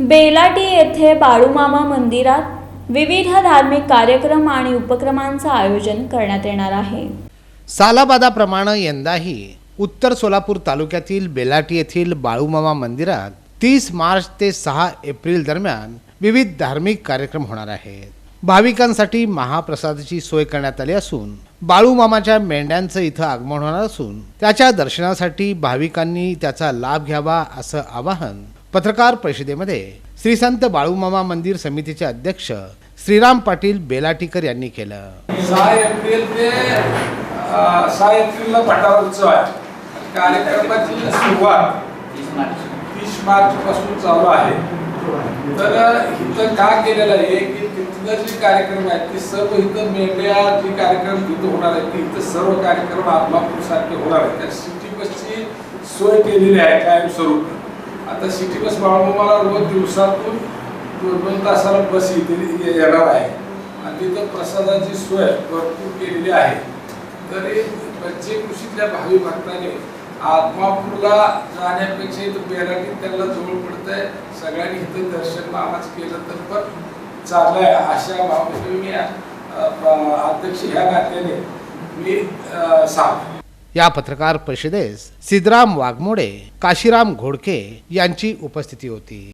बेलाटी येथे बाळूमामा मंदिरात विविध धार्मिक कार्यक्रम आणि उपक्रमांचं आयोजन करण्यात येणार आहे. सालाबादाप्रमाणे यंदाही उत्तर सोलापूर तालुक्यातील बेलाटी येथील बाळूमामा मंदिरात तीस मार्च ते सहा एप्रिल दरम्यान विविध धार्मिक कार्यक्रम होणार आहेत. भाविकांसाठी महाप्रसादाची सोय करण्यात आली असून बाळूमामाच्या मेंढ्यांचं इथं आगमन होणार असून त्याच्या दर्शनासाठी भाविकांनी त्याचा लाभ घ्यावा असं आवाहन पत्रकार परिषदेमध्ये श्री संत बाळूमामा मंदिर समितीचे अध्यक्ष श्रीराम पाटील बेलाटीकर यांनी केलं. सहा एप्रिल ते सहा एप्रिलला भंडारा उत्सव आहे. कार्यक्रमाची सुरुवात तीस मार्च. पासून चालू आहे. तर इथं का केलेलं आहे की तिथलं जे कार्यक्रम आहेत ते सर्व इथं मेंढ्या जे कार्यक्रम तिथं होणार आहेत ते इथं सर्व कार्यक्रम आदमापूर सारखे होणार आहेत. त्या सिटी बसची सोय केलेली आहे कायमस्वरूपी. आता सिटी बस बाळूमाला रोज दिवसातून दोन तासाला बस इथे येणार आहे. आणि तिथं प्रसादाची सोय भरपूर केलेली आहे. तरी पंचकृषीतल्या भावी भक्ताने आत्मापूरला जाण्यापेक्षा इथं बेराटी त्यांना जवळ पडतंय. सगळ्यांनी इथं दर्शन मामाच केलं तर पण चांगलं आहे अशा भावनेने मी अध्यक्ष ह्या नात्याने मी सांग सांगतो या पत्रकार परिषदेस सिद्धराम वाघमोडे काशीराम घोडके यांची उपस्थिती होती.